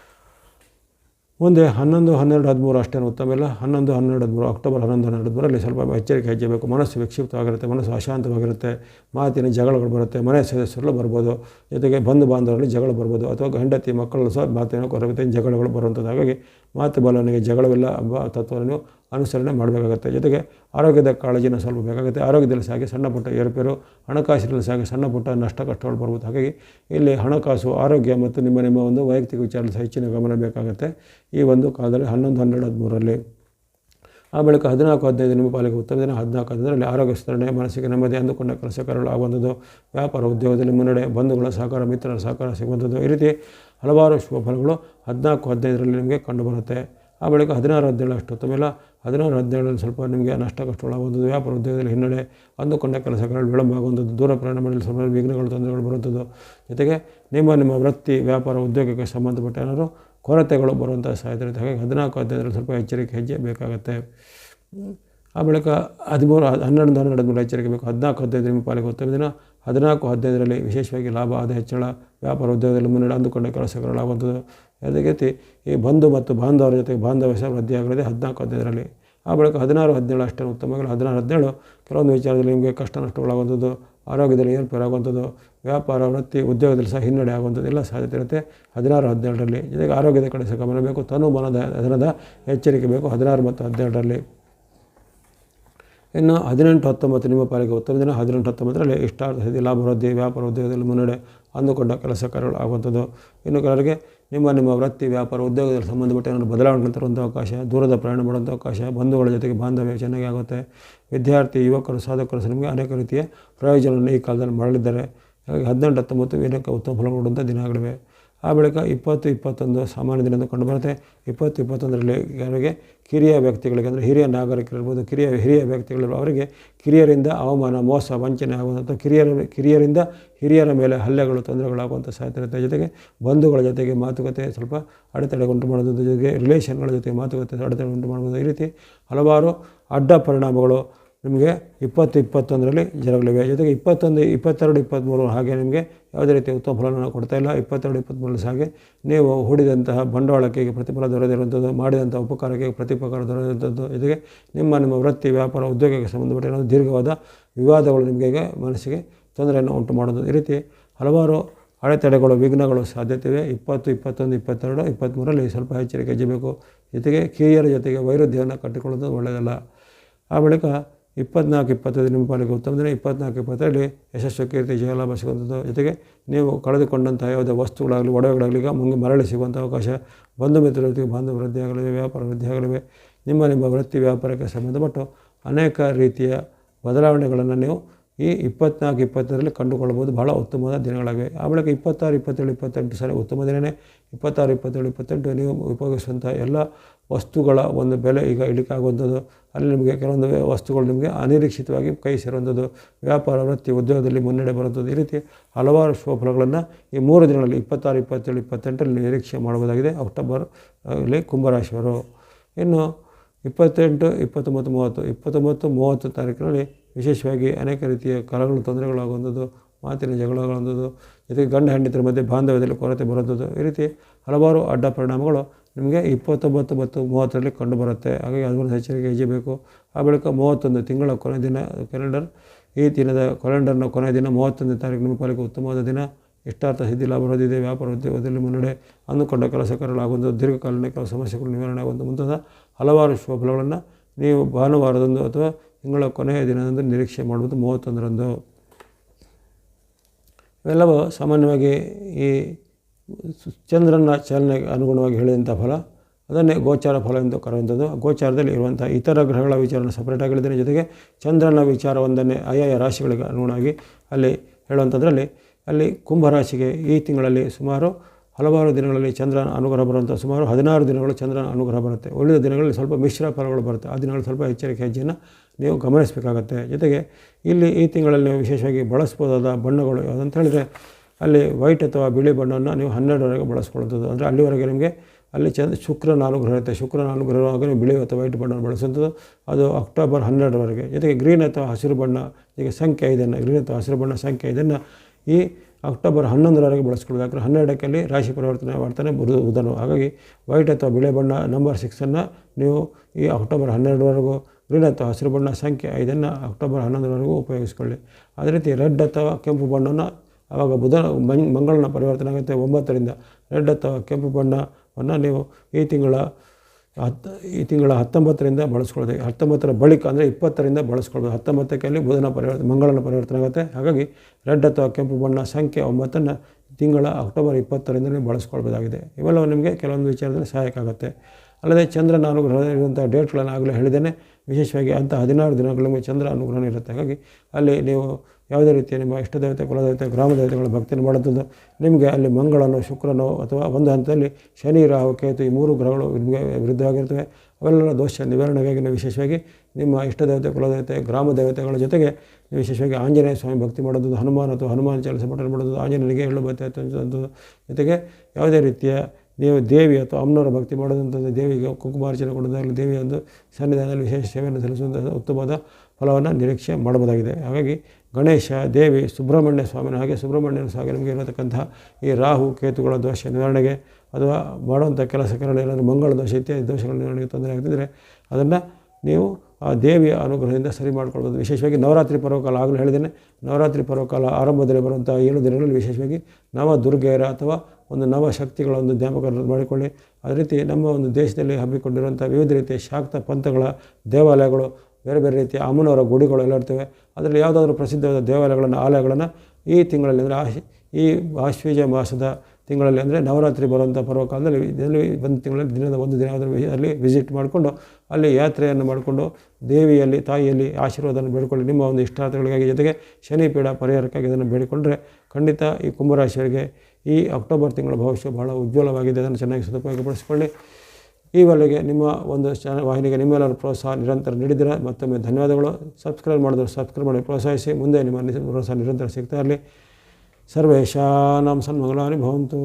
ಮುಂದೆ ಹನ್ನೊಂದು, ಹನ್ನೆರಡು, ಹದಿಮೂರು ಅಷ್ಟೇನು ಉತ್ತಮ ಇಲ್ಲ. ಹನ್ನೊಂದು, ಹನ್ನೆರಡು, ಹದಿಮೂರು, ಅಕ್ಟೋಬರ್ ಹನ್ನೊಂದು, ಹನ್ನೆರಡು ಹದಿಮೂರಲ್ಲಿ ಸ್ವಲ್ಪ ಎಚ್ಚರಿಕೆ ಹೆಚ್ಚಬೇಕು ಮನಸ್ಸು ವಿಕ್ಷಿಪ್ತವಾಗಿರುತ್ತೆ, ಮನಸ್ಸು ಅಶಾಂತವಾಗಿರುತ್ತೆ. ಮಾತಿನ ಜಗಳಗಳು ಬರುತ್ತೆ, ಮನೆ ಸದಸ್ಯರಲ್ಲೂ ಬರ್ಬೋದು. ಜೊತೆಗೆ ಬಂಧು ಬಾಂಧವರಲ್ಲಿ ಜಗಳ ಬರ್ಬೋದು. ಅಥವಾ ಹೆಂಡತಿ ಮಕ್ಕಳಲ್ಲೂ ಸಹ ಮಾತಿನ ಕೊರತೆ, ಜಗಳಗಳು ಬರುವಂಥದ್ದು ಹಾಗಾಗಿ ಮಾತು ಬಲನಿಗೆ ಜಗಳವಿಲ್ಲ ಎಂಬ ತತ್ವವನ್ನು ಅನುಸರಣೆ ಮಾಡಬೇಕಾಗುತ್ತೆ. ಜೊತೆಗೆ ಆರೋಗ್ಯದ ಕಾಳಜಿನ ಸ್ವಲ್ಪ ಬೇಕಾಗುತ್ತೆ. ಆರೋಗ್ಯದಲ್ಲಿ ಸಾಗಿ ಸಣ್ಣ ಪುಟ್ಟ ಏರುಪೇರು, ಹಣಕಾಸಿನಲ್ಲಿ ಸಾಗಿ ಸಣ್ಣ ಪುಟ್ಟ ನಷ್ಟ, ಕಷ್ಟಗಳು ಬರ್ಬೋದು ಹಾಗಾಗಿ ಇಲ್ಲಿ ಹಣಕಾಸು, ಆರೋಗ್ಯ ಮತ್ತು ನಿಮ್ಮ ನಿಮ್ಮ ಒಂದು ವೈಯಕ್ತಿಕ ವಿಚಾರದಲ್ಲಿ ಹೆಚ್ಚಿನ ಗಮನ ಬೇಕಾಗುತ್ತೆ ಈ ಒಂದು ಕಾಲದಲ್ಲಿ ಹನ್ನೊಂದು, ಹನ್ನೆರಡು, ಹದಿಮೂರರಲ್ಲಿ. ಆ ಬಳಿಕ ಹದಿನಾಲ್ಕು, ಹದಿನೈದು ನಿಮ್ಮ ಪಾಲಿಗೆ ಉತ್ತಮ ದಿನ. ಹದಿನಾಲ್ಕು, ಹದಿನೈದರಲ್ಲಿ ಆರೋಗ್ಯ ಸುಧಾರಣೆ ಮನಸ್ಸಿಗೆ ನೆಮ್ಮದಿ, ಅಂದುಕೊಂಡ ಕೆಲಸ ಕಾರ್ಯಗಳು ಆಗುವಂಥದ್ದು. ವ್ಯಾಪಾರ ಉದ್ಯೋಗದಲ್ಲಿ ಮುನ್ನಡೆ, ಬಂಧುಗಳ ಸಹಕಾರ, ಮಿತ್ರರ ಸಹಕಾರ ಸಿಗುವಂಥದ್ದು. ಈ ರೀತಿ ಹಲವಾರು ಶುಭ ಫಲಗಳು ಹದಿನಾಲ್ಕು, ಹದಿನೈದರಲ್ಲಿ ನಿಮಗೆ ಕಂಡುಬರುತ್ತೆ. ಆ ಬಳಿಕ ಹದಿನಾರು, ಹದಿನೇಳು ಅಷ್ಟು. ಉತ್ತಮ ಇಲ್ಲ ಹದಿನಾರು ಹದಿನೇಳರಲ್ಲಿ ಸ್ವಲ್ಪ ನಿಮಗೆ ನಷ್ಟ ಕಷ್ಟಗಳಾಗುವಂಥದ್ದು ವ್ಯಾಪಾರ ಉದ್ಯೋಗದಲ್ಲಿ ಹಿನ್ನಡೆ ಅಂದುಕೊಂಡ ಕೆಲಸಗಳಲ್ಲಿ ವಿಳಂಬ ಆಗುವಂಥದ್ದು, ದೂರ ಪ್ರಯಾಣ ಮಾಡಲು ಸ್ವಲ್ಪ ವಿಘ್ನಗಳು, ತೊಂದರೆಗಳು ಬರುವಂಥದ್ದು. ಜೊತೆಗೆ ನಿಮ್ಮ ನಿಮ್ಮ ವೃತ್ತಿ, ವ್ಯಾಪಾರ, ಉದ್ಯೋಗಕ್ಕೆ ಸಂಬಂಧಪಟ್ಟ ಏನಾದರೂ ಕೊರತೆಗಳು ಬರುವಂಥ ಸಾಧ್ಯತೆ ಇರುತ್ತೆ. ಹಾಗಾಗಿ ಹದಿನಾಲ್ಕು, ಹದಿನೈದರಲ್ಲಿ ಸ್ವಲ್ಪ ಎಚ್ಚರಿಕೆ ಹೆಜ್ಜೆ ಬೇಕಾಗುತ್ತೆ. ಆ ಬಳಿಕ ಹದಿಮೂರು ಹನ್ನೆರಡು ಹನ್ನೆರಡು ಹದಿಮೂರು ಎಚ್ಚರಿಕೆ ಬೇಕು. ಹದಿನಾಲ್ಕು, ಹದಿನೈದು ನಿಮ್ಮ ಪಾಲಿಗೆ ಉತ್ತಮ ದಿನ, ಹದಿನಾಲ್ಕು, ಹದಿನೈದರಲ್ಲಿ ವಿಶೇಷವಾಗಿ ಲಾಭ ಆದ ಹೆಚ್ಚಳ ವ್ಯಾಪಾರ ಉದ್ಯೋಗದಲ್ಲಿ ಮುನ್ನಡೆ ಅಂದುಕೊಂಡ ಕೆಲಸಗಳಾಗುವಂಥದ್ದು ಅದೇ ರೀತಿ ಈ ಬಂಧು ಮತ್ತು ಬಾಂಧವರ ಜೊತೆಗೆ ಬಾಂಧವ್ಯ ವೃದ್ಧಿಯಾಗಲಿದೆ ಹದಿನಾಲ್ಕು, ಹದಿನೈದರಲ್ಲಿ. ಆ ಬಳಿಕ ಹದಿನಾರು, ಹದಿನೇಳು ಅಷ್ಟೇ ಉತ್ತಮವಾಗಿ ಹದಿನಾರು, ಹದಿನೇಳು ಕೆಲವೊಂದು ವಿಚಾರದಲ್ಲಿ ನಿಮಗೆ ಕಷ್ಟ ನಷ್ಟಗಳಾಗುವಂಥದ್ದು ಆರೋಗ್ಯದಲ್ಲಿ ಏರ್ಪೇರಾಗುವಂಥದ್ದು ವ್ಯಾಪಾರ, ವೃತ್ತಿ, ಉದ್ಯೋಗದಲ್ಲಿ ಸಹ ಹಿನ್ನಡೆ ಆಗುವಂಥದ್ದು ಎಲ್ಲ ಸಾಧ್ಯತೆ ಇರುತ್ತೆ. ಹದಿನಾರು, ಹದಿನೇಳರಲ್ಲಿ. ಜೊತೆಗೆ ಆರೋಗ್ಯದ ಕಡೆ ಸಹ ಗಮನ ಬೇಕು. ತನು ಮನದ ಅದರದ ಎಚ್ಚರಿಕೆ ಬೇಕು. ಹದಿನಾರು ಮತ್ತು ಹದಿನೇಳರಲ್ಲಿ. ಇನ್ನು ಹದಿನೆಂಟು, ಹತ್ತೊಂಬತ್ತು ನಿಮ್ಮ ಪಾಲಿಗೆ ಉತ್ತಮ ದಿನ. ಹದಿನೆಂಟು, ಹತ್ತೊಂಬತ್ತರಲ್ಲಿ ಇಷ್ಟಾರ್ಥ ಸಿದ್ಧಿ ಲಾಭ, ವೃದ್ಧಿ, ವ್ಯಾಪಾರ ಉದ್ಯೋಗದಲ್ಲಿ ಮುನ್ನಡೆ. ಅಂದುಕೊಂಡ ಕೆಲಸ ಕಾರ್ಯಗಳು ಆಗುವಂಥದ್ದು ಇನ್ನು ಕೆಲವರಿಗೆ ನಿಮ್ಮ ನಿಮ್ಮ ವೃತ್ತಿ, ವ್ಯಾಪಾರ, ಉದ್ಯೋಗದಲ್ಲಿ ಸಂಬಂಧಪಟ್ಟ ಏನಾದರೂ ಬದಲಾವಣೆಗಳು ತರುವಂಥ ಅವಕಾಶ, ದೂರದ ಪ್ರಯಾಣ ಮಾಡುವಂಥ ಅವಕಾಶ, ಬಂಧುಗಳ ಜೊತೆಗೆ ಬಾಂಧವ್ಯ ಚೆನ್ನಾಗಿ ಆಗುತ್ತೆ. ವಿದ್ಯಾರ್ಥಿ, ಯುವಕರು, ಸಾಧಕರು ನಿಮಗೆ ಅನೇಕ ರೀತಿಯ ಪ್ರಯೋಜನವನ್ನು ಈ ಕಾಲದಲ್ಲಿ ಮಾಡಲಿದ್ದಾರೆ ಹಾಗಾಗಿ ಹದಿನೆಂಟು ಹತ್ತೊಂಬತ್ತು ಏನಕ್ಕೆ ಉತ್ತಮ ಫಲ ಕೊಡುವಂಥ ದಿನಗಳಿವೆ. ಆ ಬಳಿಕ ಇಪ್ಪತ್ತು, ಇಪ್ಪತ್ತೊಂದು ಸಾಮಾನ್ಯ ದಿನದ ಕಂಡು ಬರುತ್ತೆ. ಇಪ್ಪತ್ತು, ಇಪ್ಪತ್ತೊಂದರಲ್ಲಿ ಯಾರಿಗೆ? ಕಿರಿಯ ವ್ಯಕ್ತಿಗಳಿಗೆ ಅಂದರೆ ಹಿರಿಯ ನಾಗರಿಕರಿರ್ಬೋದು ಕಿರಿಯ, ಹಿರಿಯ ವ್ಯಕ್ತಿಗಳಿರ್ಬೋದು ಅವರಿಗೆ ಕಿರಿಯರಿಂದ ಅವಮಾನ, ಮೋಸ, ವಂಚನೆ ಆಗುವಂಥ ಕಿರಿಯರ, ಕಿರಿಯರಿಂದ ಹಿರಿಯರ ಮೇಲೆ ಹಲ್ಲೆಗಳು ತೊಂದರೆಗಳಾಗುವಂಥ ಸಾಧ್ಯತೆ ಜೊತೆಗೆ ಬಂಧುಗಳ ಜೊತೆಗೆ ಮಾತುಕತೆ ಸ್ವಲ್ಪ ಅಡೆತಡೆ ಉಂಟು ಮಾಡೋದ್ರ ಜೊತೆಗೆ ರಿಲೇಷನ್ಗಳ ಜೊತೆಗೆ ಮಾತುಕತೆ ಅಡೆತಡೆ ಉಂಟು ಮಾಡ್ಬೋದು ಈ ರೀತಿ ಹಲವಾರು ಅಡ್ಡ ಪರಿಣಾಮಗಳು ನಿಮಗೆ ಇಪ್ಪತ್ತು, ಇಪ್ಪತ್ತೊಂದರಲ್ಲಿ ಜರಗಲಿವೆ. ಜೊತೆಗೆ ಇಪ್ಪತ್ತೊಂದು, ಇಪ್ಪತ್ತೆರಡು, ಇಪ್ಪತ್ತ್ಮೂರು ಹಾಗೆ ನಿಮಗೆ ಯಾವುದೇ ರೀತಿಯ ಉತ್ತಮ ಫಲವನ್ನು ಕೊಡ್ತಾ ಇಲ್ಲ. ಇಪ್ಪತ್ತೆರಡು ಇಪ್ಪತ್ತ್ಮೂರರಲ್ಲಿ ಹಾಗೆ ನೀವು ಹೂಡಿದಂತಹ ಬಂಡವಾಳಕ್ಕೆ ಪ್ರತಿಫಲ ದೊರೆದಿರುವಂಥದ್ದು ಮಾಡಿದಂಥ ಉಪಕಾರಕ್ಕೆ ಪ್ರತಿಪಕಾರ ದೊರೆದಿರುವಂಥದ್ದು ಇದಕ್ಕೆ ನಿಮ್ಮ ನಿಮ್ಮ ವೃತ್ತಿ, ವ್ಯಾಪಾರ, ಉದ್ಯೋಗಕ್ಕೆ ಸಂಬಂಧಪಟ್ಟ ಏನಾದರೂ ದೀರ್ಘವಾದ ವಿವಾದಗಳು ನಿಮಗೆ ಮನಸ್ಸಿಗೆ ತೊಂದರೆಯನ್ನು ಉಂಟು ಮಾಡೋದು ಈ ರೀತಿ ಹಲವಾರು ಅಡೆತಡೆಗಳು, ವಿಘ್ನಗಳು ಸಾಧ್ಯತೆ ಇವೆ ಇಪ್ಪತ್ತು, ಇಪ್ಪತ್ತೊಂದು, ಇಪ್ಪತ್ತೆರಡು ಇಪ್ಪತ್ತ್ಮೂರಲ್ಲಿ ಸ್ವಲ್ಪ ಎಚ್ಚರಿಕೆ ಜಿಬೇಕು ಜೊತೆಗೆ ಕಿರಿಯರ ಜೊತೆಗೆ ವೈರುಧ್ಯವನ್ನು ಕಟ್ಟಿಕೊಳ್ಳೋದು ಒಳ್ಳೆಯದಲ್ಲ. ಆ ಬಳಿಕ ಇಪ್ಪತ್ನಾಲ್ಕು ಇಪ್ಪತ್ತೈದು ನಿಮ್ಮ ಪಾಲಿಗೆ ಉತ್ತಮ ದಿನ, ಇಪ್ಪತ್ನಾಲ್ಕು ಇಪ್ಪತ್ತರಲ್ಲಿ ಯಶಸ್ಸು, ಕೀರ್ತಿ, ಜಯಲಾಭ ಸಿಗುವಂಥದ್ದು. ಜೊತೆಗೆ ನೀವು ಕಳೆದುಕೊಂಡಂಥ ಯಾವುದೇ ವಸ್ತುಗಳಾಗಲಿ, ಒಡವೆಗಳಾಗಲಿ ಈಗ ಮುಂದೆ ಮರಳಿ ಸಿಗುವಂಥ ಅವಕಾಶ ಬಂಧು ಮಿತ್ರರ ಜೊತೆಗೆ ಬಾಂಧವ ವೃದ್ಧಿ ಆಗಲಿವೆ, ವ್ಯಾಪಾರ ವೃದ್ಧಿ ಆಗಲಿವೆ, ನಿಮ್ಮ ನಿಮ್ಮ ವೃತ್ತಿ ವ್ಯಾಪಾರಕ್ಕೆ ಸಂಬಂಧಪಟ್ಟು ಅನೇಕ ರೀತಿಯ ಬದಲಾವಣೆಗಳನ್ನು ನೀವು ಈ ಇಪ್ಪತ್ನಾಲ್ಕು ಇಪ್ಪತ್ತರಲ್ಲಿ ಕಂಡುಕೊಳ್ಳಬಹುದು. ಭಾಳ ಉತ್ತಮವಾದ ದಿನಗಳಾಗಿವೆ. ಆ ಬಳಿಕ ಇಪ್ಪತ್ತಾರು, ಇಪ್ಪತ್ತೇಳು, ಇಪ್ಪತ್ತೆಂಟು ಸಲ ಉತ್ತಮ ದಿನವೇ ಇಪ್ಪತ್ತಾರು, ಇಪ್ಪತ್ತೇಳು, ಇಪ್ಪತ್ತೆಂಟು ನೀವು ಉಪಯೋಗಿಸುವಂಥ ಎಲ್ಲ ವಸ್ತುಗಳ ಒಂದು ಬೆಲೆ ಈಗ ಇಳಿಕಾಗುವಂಥದ್ದು, ಅಲ್ಲಿ ನಿಮಗೆ ಕೆಲವೊಂದು ವಸ್ತುಗಳು ನಿಮಗೆ ಅನಿರೀಕ್ಷಿತವಾಗಿ ಕೈ ಸೇರುವಂಥದ್ದು, ವ್ಯಾಪಾರ, ವೃತ್ತಿ, ಉದ್ಯೋಗದಲ್ಲಿ ಮುನ್ನಡೆ ಬರುವಂಥದ್ದು, ಈ ರೀತಿ ಹಲವಾರು ಶುಭಫಲಗಳನ್ನು ಈ ಮೂರು ದಿನಗಳಲ್ಲಿ, ಇಪ್ಪತ್ತಾರು, ಇಪ್ಪತ್ತೇಳು, ಇಪ್ಪತ್ತೆಂಟರಲ್ಲಿ ನಿರೀಕ್ಷೆ ಮಾಡಬಹುದಾಗಿದೆ. ಅಕ್ಟೋಬರ್ ಅಲ್ಲಿ ಕುಂಭರಾಶಿಯವರು. ಇನ್ನು ಇಪ್ಪತ್ತೆಂಟು, ಇಪ್ಪತ್ತೊಂಬತ್ತು, ಮೂವತ್ತು ಇಪ್ಪತ್ತೊಂಬತ್ತು, ಮೂವತ್ತು ತಾರೀಕಿನಲ್ಲಿ ವಿಶೇಷವಾಗಿ ಅನೇಕ ರೀತಿಯ ಕಲಗಳು, ತೊಂದರೆಗಳಾಗುವಂಥದ್ದು, ಮಾತಿನ ಜಗಳಾಗುವಂಥದ್ದು ಜೊತೆಗೆ ಗಂಡ ಹೆಂಡತಿರ ಮಧ್ಯೆ ಬಾಂಧವ್ಯದಲ್ಲಿ ಕೊರತೆ ಬರುವಂಥದ್ದು, ಈ ರೀತಿ ಹಲವಾರು ಅಡ್ಡ ಪರಿಣಾಮಗಳು ನಿಮಗೆ ಇಪ್ಪತ್ತೊಂಬತ್ತು ಮತ್ತು ಮೂವತ್ತರಲ್ಲಿ ಕಂಡುಬರುತ್ತೆ. ಹಾಗಾಗಿ ಅದನ್ನು ಎಚ್ಚರಿಕೆ ಹೆಜ್ಜಬೇಕು ಆ ಬಳಿಕ ಮೂವತ್ತೊಂದು ತಿಂಗಳ ಕೊನೆ ದಿನ ಕ್ಯಾಲೆಂಡರ್. ಈ ದಿನದ ಕ್ಯಾಲೆಂಡರ್ನ ಕೊನೆಯ ದಿನ ಮೂವತ್ತೊಂದನೇ ತಾರೀಕು ನಿಮ್ಮ ಪಾಲಿಗೆ ಉತ್ತಮವಾದ ದಿನ. ಇಷ್ಟಾರ್ಥ ಸಿದ್ಧಿ, ಲಾಭ ಹೊಂದಿದೆ ವ್ಯಾಪಾರ ಉದ್ಯೋಗದಲ್ಲಿ ಮುನ್ನಡೆ, ಅಂದುಕೊಂಡ ಕೆಲಸ ದೀರ್ಘಕಾಲೀನ ಕೆಲವು ಸಮಸ್ಯೆಗಳು ನಿವಾರಣೆ ಆಗುವಂಥ ಮುಂತಾದ ಹಲವಾರು ಶುಭ ಫಲಗಳನ್ನು ನೀವು ಭಾನುವಾರದಂದು ಅಥವಾ ತಿಂಗಳ ಕೊನೆಯ ದಿನದಂದು ನಿರೀಕ್ಷೆ ಮಾಡುವುದು ಮೂವತ್ತೊಂದರಂದು. ಇವೆಲ್ಲವೂ ಸಾಮಾನ್ಯವಾಗಿ ಈ ಚಂದ್ರನ ಚಲನೆಗೆ ಅನುಗುಣವಾಗಿ ಹೇಳಿದಂಥ ಫಲ, ಅದನ್ನೇ ಗೋಚಾರ ಫಲ ಎಂದು ಕರೆಯುವಂಥದ್ದು. ಗೋಚಾರದಲ್ಲಿ ಇರುವಂಥ ಇತರ ಗ್ರಹಗಳ ವಿಚಾರವನ್ನು ಸಪ್ರೇಟಾಗಿ ಆಗಿಳಿದ್ರೆ ಜೊತೆಗೆ ಚಂದ್ರನ ವಿಚಾರ ಒಂದನ್ನೇ ಆಯಾಯ ರಾಶಿಗಳಿಗೆ ಅನುಗುಣವಾಗಿ ಅಲ್ಲಿ ಹೇಳುವಂಥದ್ರಲ್ಲಿ, ಅಲ್ಲಿ ಕುಂಭರಾಶಿಗೆ ಈ ತಿಂಗಳಲ್ಲಿ ಸುಮಾರು ಹಲವಾರು ದಿನಗಳಲ್ಲಿ ಚಂದ್ರನ ಅನುಗ್ರಹ ಬರುವಂಥ ಸುಮಾರು ಹದಿನಾರು ದಿನಗಳು ಚಂದ್ರನ ಅನುಗ್ರಹ ಬರುತ್ತೆ. ಉಳಿದ ದಿನಗಳಲ್ಲಿ ಸ್ವಲ್ಪ ಮಿಶ್ರ ಫಲಗಳು ಬರುತ್ತೆ. ಆ ದಿನಗಳು ಸ್ವಲ್ಪ ಎಚ್ಚರಿಕೆ ಹೆಜ್ಜೆಯನ್ನು ನೀವು ಗಮನಿಸಬೇಕಾಗತ್ತೆ. ಜೊತೆಗೆ ಇಲ್ಲಿ ಈ ತಿಂಗಳಲ್ಲಿ ನೀವು ವಿಶೇಷವಾಗಿ ಬಳಸ್ಬೋದಾದ ಬಣ್ಣಗಳು ಯಾವುದಂತ ಹೇಳಿದರೆ ಅಲ್ಲಿ ವೈಟ್ ಅಥವಾ ಬಿಳಿ ಬಣ್ಣವನ್ನು ನೀವು ಹನ್ನೆರಡರವರೆಗೆ ಬಳಸ್ಕೊಳ್ಳೋದು ಅಂದರೆ ಅಲ್ಲಿವರೆಗೆ ನಿಮಗೆ ಅಲ್ಲಿ ಚಂದ್ರ ಶುಕ್ರನ ಅನುಗ್ರಹ ಇರುತ್ತೆ. ಶುಕ್ರನ ಅನುಗ್ರಹವಾಗ ನೀವು ಬಿಳಿ ಅಥವಾ ವೈಟ್ ಬಣ್ಣ ಬಳಸುವಂಥದ್ದು. ಅದು ಅಕ್ಟೋಬರ್ ಹನ್ನೆರಡರವರೆಗೆ. ಜೊತೆಗೆ ಗ್ರೀನ್ ಅಥವಾ ಹಸಿರು ಬಣ್ಣ ಈಗ ಸಂಖ್ಯೆ ಇದನ್ನು ಗ್ರೀನ್ ಅಥವಾ ಹಸಿರು ಬಣ್ಣ, ಸಂಖ್ಯೆ ಇದನ್ನು ಈ ಅಕ್ಟೋಬರ್ ಹನ್ನೊಂದರವರೆಗೆ ಬಳಸ್ಕೊಳ್ಬೇಕು. ಯಾಕಂದರೆ ಹನ್ನೆರಡಕ್ಕೆ ಅಲ್ಲಿ ರಾಶಿ ಪರಿವರ್ತನೆ ಮಾಡ್ತಾನೆ ಬುಧ, ಬುಧನು. ಹಾಗಾಗಿ ವೈಟ್ ಅಥವಾ ಬಿಳಿ ಬಣ್ಣ ನಂಬರ್ ಸಿಕ್ಸನ್ನು ನೀವು ಈ ಅಕ್ಟೋಬರ್ ಹನ್ನೆರಡರವರೆಗೂ, ಗ್ರೀನ್ ಅಥವಾ ಹಸಿರು ಬಣ್ಣ, ಸಂಖ್ಯೆ ಇದನ್ನು ಅಕ್ಟೋಬರ್ ಹನ್ನೊಂದರವರೆಗೂ ಉಪಯೋಗಿಸ್ಕೊಳ್ಳಿ. ಅದೇ ರೀತಿ ರೆಡ್ ಅಥವಾ ಕೆಂಪು ಬಣ್ಣನ ಆವಾಗ ಬುಧ ಮಂಗ್ ಮಂಗಳನ ಪರಿವರ್ತನೆ ಆಗುತ್ತೆ. ಒಂಬತ್ತರಿಂದ ರೆಡ್ ಅಥವಾ ಕೆಂಪು ಬಣ್ಣವನ್ನು ನೀವು ಈ ತಿಂಗಳ ಹತ್ತು ಈ ತಿಂಗಳ ಹತ್ತೊಂಬತ್ತರಿಂದ ಬಳಸ್ಕೊಳ್ಳೋದು. ಹತ್ತೊಂಬತ್ತರ ಬಳಿಕ ಅಂದರೆ ಇಪ್ಪತ್ತರಿಂದ ಬಳಸ್ಕೊಳ್ಬೋದು. ಹತ್ತೊಂಬತ್ತಕ್ಕೆ ಅಲ್ಲಿ ಬುಧನ ಪರಿವರ್ತನೆ ಮಂಗಳನ ಪರಿವರ್ತನೆ ಆಗುತ್ತೆ. ಹಾಗಾಗಿ ರೆಡ್ ಅಥವಾ ಕೆಂಪು ಬಣ್ಣ ಸಂಖ್ಯೆ ಒಂಬತ್ತನ್ನು ತಿಂಗಳ ಅಕ್ಟೋಬರ್ ಇಪ್ಪತ್ತರಿಂದ ನೀವು ಬಳಸ್ಕೊಳ್ಬೋದಾಗಿದೆ. ಇವೆಲ್ಲವೂ ನಿಮಗೆ ಕೆಲವೊಂದು ವಿಚಾರದಲ್ಲಿ ಸಹಾಯಕ ಆಗುತ್ತೆ. ಅಲ್ಲದೆ ಚಂದ್ರನ ಅನುಗ್ರಹ ಇರುವಂಥ ಡೇಟ್ಗಳನ್ನು ಆಗಲೇ ಹೇಳಿದ್ದೇನೆ. ವಿಶೇಷವಾಗಿ ಅಂಥ ಹದಿನಾರು ದಿನಗಳಿಗೆ ಚಂದ್ರ ಅನುಗ್ರಹ ಇರುತ್ತೆ. ಹಾಗಾಗಿ ಅಲ್ಲಿ ನೀವು ಯಾವುದೇ ರೀತಿಯ ನಿಮ್ಮ ಇಷ್ಟ ದೇವತೆ ಕುಲದೇವತೆ ಗ್ರಾಮ ದೇವತೆಗಳ ಭಕ್ತಿಯನ್ನು ಮಾಡುತ್ತದೆ ನಿಮಗೆ ಅಲ್ಲಿ ಮಂಗಳನೋ, ಶುಕ್ರನೋ ಅಥವಾ ಒಂದು ಹಂತದಲ್ಲಿ ಶನಿ, ರಾಹು, ಕೇತು ಈ ಮೂರು ಗ್ರಹಗಳು ನಿಮಗೆ ವಿರುದ್ಧವಾಗಿರ್ತವೆ ಅವೆಲ್ಲ ದೋಷ ನಿವಾರಣೆಗಾಗಿ ನೀವು ವಿಶೇಷವಾಗಿ ನಿಮ್ಮ ಇಷ್ಟ ದೇವತೆ ಕುಲದೇವತೆ ಗ್ರಾಮ ದೇವತೆಗಳ ಜೊತೆಗೆ ವಿಶೇಷವಾಗಿ ಆಂಜನೇಯ ಸ್ವಾಮಿ ಭಕ್ತಿ ಮಾಡೋದು ಹನುಮಾನ್ ಅಥವಾ ಹನುಮಾನ್ ಚಾಲಿಸ ಮಾಡೋದು ಆಂಜನೇಯನಿಗೆ ಎಳ್ಳು ಬತ್ತೆ ಜೊತೆಗೆ ಯಾವುದೇ ರೀತಿಯ ನೀವು ದೇವಿ ಅಥವಾ ಅಮ್ಮನವರ ಭಕ್ತಿ ಮಾಡೋದಂಥದ್ದು ದೇವಿಗೆ ಕುಂಕುಮಾರ್ಚನೆ ಕೊಡೋದಾಗಲಿ ದೇವಿಯ ಒಂದು ಸನ್ನಿಧಾನದಲ್ಲಿ ವಿಶೇಷ ಸೇವೆಯನ್ನು ಸಲ್ಲಿಸುವಂಥ ಉತ್ತಮವಾದ ಫಲವನ್ನು ನಿರೀಕ್ಷೆ ಮಾಡಬಹುದಾಗಿದೆ. ಹಾಗಾಗಿ ಗಣೇಶ, ದೇವಿ, ಸುಬ್ರಹ್ಮಣ್ಯ ಸ್ವಾಮಿನ ಹಾಗೆ ಸುಬ್ರಹ್ಮಣ್ಯನ ಸ್ವಾಮಿ ನಮಗೆ ಇರತಕ್ಕಂತಹ ಈ ರಾಹು, ಕೇತುಗಳ ದೋಷ ನಿವಾರಣೆಗೆ ಅಥವಾ ಮಾಡುವಂಥ ಕೆಲಸ ಕಾರಣ ಏನಾದರೂ ಮಂಗಳ ದೋಷ ಇತ್ಯಾದಿ ದೋಷಗಳ ನಿವಾರಣೆಗೆ ತೊಂದರೆ ಆಗ್ತಿದ್ರೆ ಅದನ್ನು ನೀವು ಆ ದೇವಿಯ ಅನುಗ್ರಹದಿಂದ ಸರಿ ಮಾಡ್ಕೊಳ್ಬೋದು. ವಿಶೇಷವಾಗಿ ನವರಾತ್ರಿ ಪರ್ವಕಾಲ ಆಗಲೂ ಹೇಳಿದ್ದೇನೆ. ನವರಾತ್ರಿ ಪರ್ವಕಾಲ ಆರಂಭದಲ್ಲಿ ಬರುವಂಥ ಏಳು ದಿನಗಳಲ್ಲಿ ವಿಶೇಷವಾಗಿ ನವ ದುರ್ಗೆಯರ ಅಥವಾ ಒಂದು ನವ ಶಕ್ತಿಗಳ ಒಂದು ಜ್ಞಾಪಕ ಮಾಡಿಕೊಳ್ಳಿ. ಅದೇ ರೀತಿ ನಮ್ಮ ಒಂದು ದೇಶದಲ್ಲಿ ಹಮ್ಮಿಕೊಂಡಿರುವಂಥ ವಿವಿಧ ರೀತಿಯ ಶಾಕ್ತ ಪಂಥಗಳ ದೇವಾಲಯಗಳು, ಬೇರೆ ಬೇರೆ ರೀತಿಯ ಅಮ್ಮನವರ ಗುಡಿಗಳು ಎಲ್ಲ ಇರ್ತವೆ. ಅದರಲ್ಲಿ ಯಾವುದಾದ್ರೂ ಪ್ರಸಿದ್ಧವಾದ ದೇವಾಲಯಗಳನ್ನು, ಆಲಯಗಳನ್ನು ಈ ತಿಂಗಳಲ್ಲಿ ಅಂದರೆ ಆಶ್, ಈ ಆಶ್ವೀಜ ಮಾಸದ ತಿಂಗಳಲ್ಲಿ ಅಂದರೆ ನವರಾತ್ರಿ ಬರುವಂಥ ಪರ್ವಕಾಲದಲ್ಲಿ, ಇದರಲ್ಲಿ ಒಂದು ತಿಂಗಳಲ್ಲಿ ದಿನದ ಒಂದು ದಿನ ಅದರಲ್ಲಿ ಅಲ್ಲಿ ವಿಸಿಟ್ ಮಾಡಿಕೊಂಡು, ಅಲ್ಲಿ ಯಾತ್ರೆಯನ್ನು ಮಾಡಿಕೊಂಡು, ದೇವಿಯಲ್ಲಿ, ತಾಯಿಯಲ್ಲಿ ಆಶೀರ್ವಾದವನ್ನು ಬೇಡಿಕೊಳ್ಳಿ. ನಿಮ್ಮ ಒಂದು ಇಷ್ಟಾರ್ಥಗಳಿಗಾಗಿ ಜೊತೆಗೆ ಶನಿ ಪೀಡ ಪರಿಹಾರಕ್ಕಾಗಿ ಇದನ್ನು ಬೇಡಿಕೊಂಡ್ರೆ ಖಂಡಿತ ಈ ಕುಂಭರಾಶಿಯವರಿಗೆ ಈ ಅಕ್ಟೋಬರ್ ತಿಂಗಳ ಭವಿಷ್ಯ ಬಹಳ ಉಜ್ವಲವಾಗಿದೆ. ಅದನ್ನು ಚೆನ್ನಾಗಿ ಸದುಪಯೋಗಪಡಿಸಿಕೊಳ್ಳಿ. ಈವರೆಗೆ ನಿಮ್ಮ ಒಂದು ಚಾನಲ್ ವಾಹಿನಿಗೆ ನಿಮ್ಮೆಲ್ಲರೂ ಪ್ರೋತ್ಸಾಹ ನಿರಂತರ ನೀಡಿದ್ದೀರ? ಮತ್ತೊಮ್ಮೆ ಧನ್ಯವಾದಗಳು. ಸಬ್ಸ್ಕ್ರೈಬ್ ಮಾಡಿದ್ರೆ ಸಬ್ಸ್ಕ್ರೈಬ್ ಮಾಡಿ, ಪ್ರೋತ್ಸಾಹಿಸಿ. ಮುಂದೆ ನಿಮ್ಮ ಪ್ರೋತ್ಸಾಹ ನಿರಂತರ ಸಿಗ್ತಾ ಇರಲಿ. ಸರ್ವೇಶಾನಾಂ ಸನ್ಮಂಗಲಾನಿ ಭವಂತು.